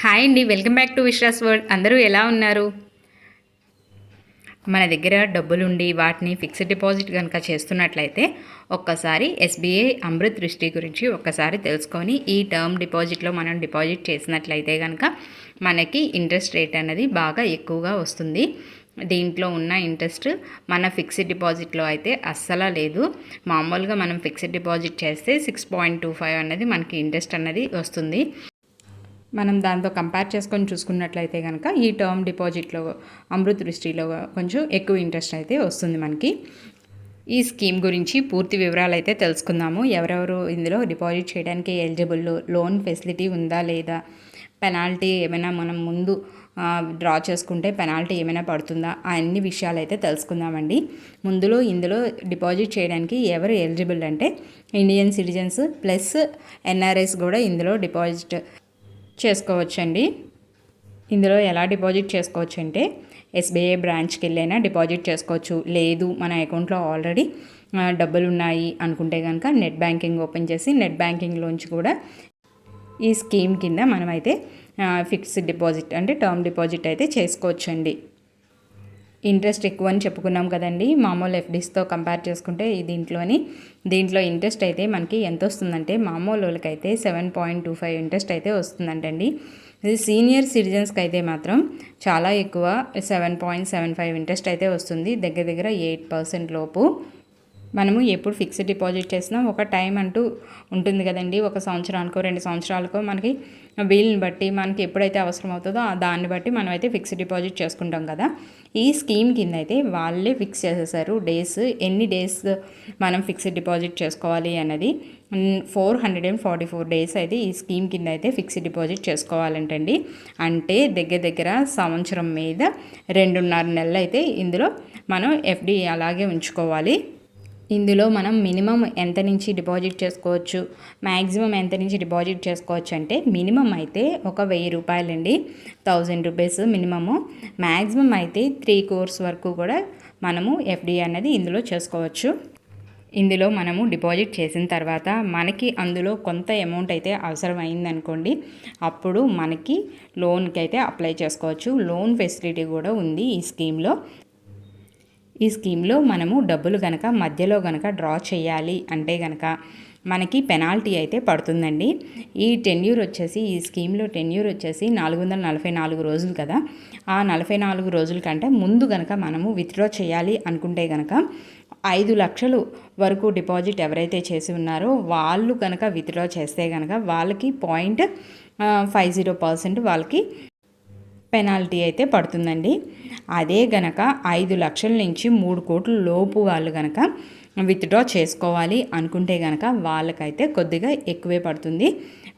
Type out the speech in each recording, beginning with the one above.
Hi అండి welcome back to Vishwas world. అందరూ ఎలా ఉన్నారు? మన దగ్గర డబ్బులుండి వాటిని ఫిక్స్డ్ డిపాజిట్ కనుక చేస్తున్నట్లయితే ఒక్కసారి ఎస్బీఐ అమృత్ దృష్టి గురించి ఒక్కసారి తెలుసుకొని ఈ టర్మ్ డిపాజిట్లో మనం డిపాజిట్ చేసినట్లయితే కనుక మనకి ఇంట్రెస్ట్ రేట్ అనేది బాగా ఎక్కువగా వస్తుంది. దీంట్లో ఉన్న ఇంట్రెస్ట్ మన ఫిక్స్డ్ డిపాజిట్లో అయితే అస్సల లేదు. మామూలుగా మనం ఫిక్స్డ్ డిపాజిట్ చేస్తే సిక్స్ పాయింట్ టూ ఫైవ్ అనేది మనకి ఇంట్రెస్ట్ అనేది వస్తుంది. మనం దాంతో కంపేర్ చేసుకొని చూసుకున్నట్లయితే కనుక ఈ టర్మ్ డిపాజిట్లో అమృత్ దృష్టిలో కొంచెం ఎక్కువ ఇంట్రెస్ట్ అయితే వస్తుంది మనకి. ఈ స్కీమ్ గురించి పూర్తి వివరాలు అయితే తెలుసుకుందాము. ఎవరెవరు ఇందులో డిపాజిట్ చేయడానికి ఎలిజిబుల్ లోన్ ఫెసిలిటీ ఉందా లేదా? పెనాల్టీ ఏమైనా మనం ముందు డ్రా చేసుకుంటే పెనాల్టీ ఏమైనా పడుతుందా? అన్ని విషయాలు అయితే తెలుసుకుందామండి. ముందులో ఇందులో డిపాజిట్ చేయడానికి ఎవరు ఎలిజిబుల్ అంటే ఇండియన్ సిటిజన్స్ ప్లస్ ఎన్ఆర్ఎస్ కూడా ఇందులో డిపాజిట్ చేసుకోవచ్చండి. ఇందులో ఎలా డిపాజిట్ చేసుకోవచ్చు అంటే ఎస్బీఐ బ్రాంచ్కి వెళ్ళైనా డిపాజిట్ చేసుకోవచ్చు. లేదు మన అకౌంట్లో ఆల్రెడీ డబ్బులు ఉన్నాయి అనుకుంటే కనుక నెట్ బ్యాంకింగ్ ఓపెన్ చేసి నెట్ బ్యాంకింగ్లోంచి కూడా ఈ స్కీమ్ కింద మనమైతే ఫిక్స్డ్ డిపాజిట్ అంటే టర్మ్ డిపాజిట్ అయితే చేసుకోవచ్చండి. ఇంట్రెస్ట్ ఎక్కువ అని చెప్పుకున్నాం కదండి. మామూలు ఎఫ్డీస్తో కంపేర్ చేసుకుంటే దీంట్లోని దీంట్లో ఇంట్రెస్ట్ అయితే మనకి ఎంత వస్తుందంటే మామూలు వాళ్ళకైతే seven point two five interest అయితే వస్తుందంటండి. ఇది సీనియర్ సిటిజన్స్కి అయితే మాత్రం చాలా ఎక్కువ seven point seven five interest అయితే వస్తుంది. దగ్గర దగ్గర ఎయిట్ పర్సెంట్ లోపు మనము ఎప్పుడు ఫిక్స్డ్ డిపాజిట్ చేసినా ఒక టైం అంటూ ఉంటుంది కదండి. ఒక సంవత్సరానికో రెండు సంవత్సరాలకో మనకి వీలుని బట్టి మనకి ఎప్పుడైతే అవసరం అవుతుందో దాన్ని బట్టి మనం అయితే ఫిక్స్డ్ డిపాజిట్ చేసుకుంటాం కదా. ఈ స్కీమ్ కింద అయితే వాళ్ళే ఫిక్స్ చేసేసారు. డేస్ ఎన్ని డేస్ మనం ఫిక్స్డ్ డిపాజిట్ చేసుకోవాలి అన్నది. Four hundred and forty four days అయితే ఈ స్కీమ్ కింద అయితే ఫిక్స్డ్ డిపాజిట్ చేసుకోవాలంటండి. అంటే దగ్గర దగ్గర సంవత్సరం మీద రెండున్నర నెలలు అయితే ఇందులో మనం ఎఫ్డి అలాగే ఉంచుకోవాలి. ఇందులో మనం మినిమం ఎంత నుంచి డిపాజిట్ చేసుకోవచ్చు? మ్యాక్సిమం ఎంత నుంచి డిపాజిట్ చేసుకోవచ్చు అంటే మినిమం అయితే ఒక వెయ్యి రూపాయలండి. Thousand rupees minimum. మ్యాక్సిమం అయితే త్రీ కోర్స్ వరకు కూడా మనము ఎఫ్డి అనేది ఇందులో చేసుకోవచ్చు. ఇందులో మనము డిపాజిట్ చేసిన తర్వాత మనకి అందులో కొంత అమౌంట్ అయితే అవసరం అయిందనుకోండి అప్పుడు మనకి లోన్కి అయితే అప్లై చేసుకోవచ్చు. లోన్ ఫెసిలిటీ కూడా ఉంది ఈ స్కీమ్లో. ఈ స్కీమ్లో మనము డబ్బులు గనక మధ్యలో గనక డ్రా చేయాలి అంటే గనక మనకి పెనాల్టీ అయితే పడుతుందండి. ఈ టెన్యూర్ వచ్చేసి ఈ స్కీమ్లో టెన్యూర్ వచ్చేసి నాలుగు వందల నలభై నాలుగు రోజులు కదా. ఆ నలభై నాలుగు రోజుల కంటే ముందు గనక మనము విత్డ్రా చేయాలి అనుకుంటే గనక ఐదు లక్షలు వరకు డిపాజిట్ ఎవరైతే చేసి ఉన్నారో వాళ్ళు కనుక విత్డ్రా చేస్తే కనుక వాళ్ళకి పాయింట్ ఫైవ్ జీరో పర్సెంట్ వాళ్ళకి పెనాల్టీ అయితే పడుతుందండి. అదే గనక ఐదు లక్షల నుంచి మూడు కోట్ల లోపు వాళ్ళు గనక విత్డ్రా చేసుకోవాలి అనుకుంటే గనక వాళ్ళకైతే కొద్దిగా ఎక్కువే పడుతుంది.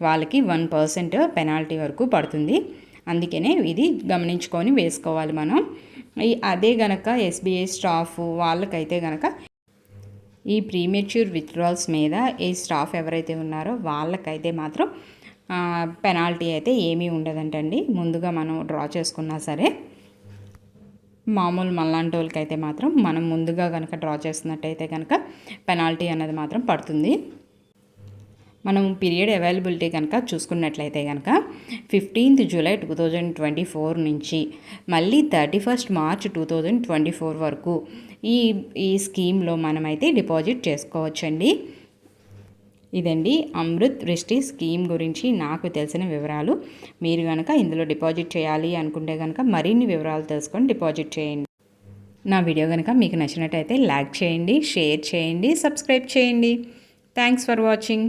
వాళ్ళకి వన్ పర్సెంట్ పెనాల్టీ వరకు పడుతుంది. అందుకనే ఇది గమనించుకొని వేసుకోవాలి మనం. అదే గనక ఎస్బీఐ స్టాఫ్ వాళ్ళకైతే గనక ఈ ప్రీమెచ్యూర్ విత్డ్రాల్స్ మీద ఈ స్టాఫ్ ఎవరైతే ఉన్నారో వాళ్ళకైతే మాత్రం పెనాల్టీ అయితే ఏమీ ఉండదంటండి. ముందుగా మనం డ్రా చేసుకున్నా సరే మామూలు మళ్ళాంటి వాళ్ళకైతే అయితే మాత్రం మనం ముందుగా కనుక డ్రా చేస్తున్నట్టయితే కనుక పెనాల్టీ అనేది మాత్రం పడుతుంది. మనం పీరియడ్ అవైలబిలిటీ కనుక చూసుకున్నట్లయితే కనుక fifteenth July two thousand twenty four నుంచి మళ్ళీ thirty first March two thousand twenty four వరకు ఈ ఈ స్కీమ్లో మనమైతే డిపాజిట్ చేసుకోవచ్చండి. ఇదండి అమృత్ వృష్టి స్కీమ్ గురించి నాకు తెలిసిన వివరాలు. మీరు కనుక ఇందులో డిపాజిట్ చేయాలి అనుకుంటే కనుక మరిన్ని వివరాలు తెలుసుకొని డిపాజిట్ చేయండి. నా వీడియో కనుక మీకు నచ్చినట్టయితే లైక్ చేయండి షేర్ చేయండి సబ్స్క్రైబ్ చేయండి. Thanks for watching.